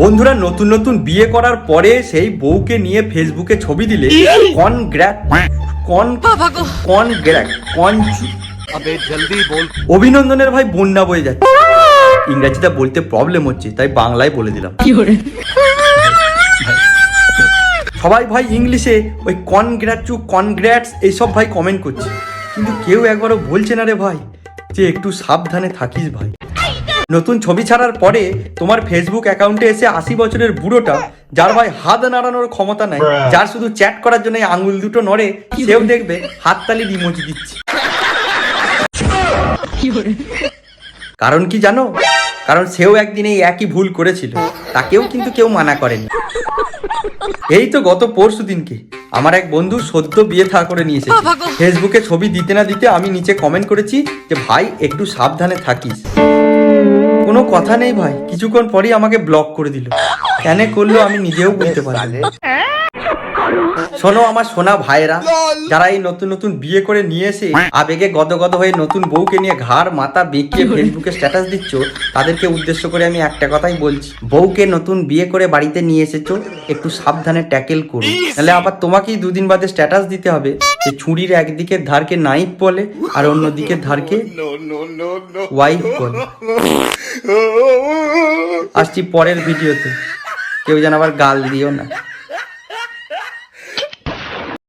বন্ধুরা নতুন নতুন বিয়ে করার পরে সেই বউকে নিয়ে ফেসবুকে ছবি দিলে কন অভিনন্দনের ভাই বন্যা বয়ে যাচ্ছে। ইংরাজিটা বলতে প্রবলেম হচ্ছে তাই বাংলায় বলে দিলাম। সবাই ভাই ইংলিশে ওই কনগ্রাচু কনগ্র্যাটস এইসব ভাই কমেন্ট করছে। কিন্তু কেউ একবারও বলছে না রে ভাই যে একটু সাবধানে থাকিস ভাই। নতুন ছবি ছাড়ার পরে তোমার ফেসবুক অ্যাকাউন্টে এসে আশি বছরের বুড়োটা যার ভাই হাত নাড়ানোর ক্ষমতা নাই যার শুধু চ্যাট করার জন্য আঙুল দুটো নড়ে সেও দেখবে হাততালির ইমোজি দিচ্ছে। কারণ কি জানো? কারণ সেও একদিন এই একই ভুল করেছিল তাকেও কিন্তু কেউ মানা করেনি। এই তো গত পরশু দিনকে। আমার এক বন্ধু সদ্য বিয়ে থা করে নিয়েছে। ফেসবুকে ছবি দিতে না দিতে আমি নিচে কমেন্ট করেছি যে ভাই একটু সাবধানে থাকিস। কোনো কথা নেই ভাই। কিছুক্ষণ পরই আমাকে ব্লক করে দিল। কেন করল আমি নিজেও বুঝতে পারি শোনো আমার সোনা ভাইরা যারা এই নতুন নতুন বিয়ে করে নিয়ে এসে আবেগে গদগদ হয়ে নতুন বউকে নিয়ে ঘাড় মাথা বেঁকিয়ে ফেসবুকে স্ট্যাটাস দিচ্ছ তাদেরকে উদ্দেশ্য করে আমি একটা কথাই বলছি। বউকে নতুন বিয়ে করে বাড়িতে নিয়ে এসেছ একটু সাবধানে ট্যাকেল করো। তাহলে আবার তোমাকেই দুদিন বাদে স্ট্যাটাস দিতে হবে। যে ছুরির একদিকের ধারকে নাইফ বলে আর অন্য দিকের ধারকে ওয়াইফ বলে। আসছি পরের ভিডিওতে কেউ যেন আবার গাল দিও না।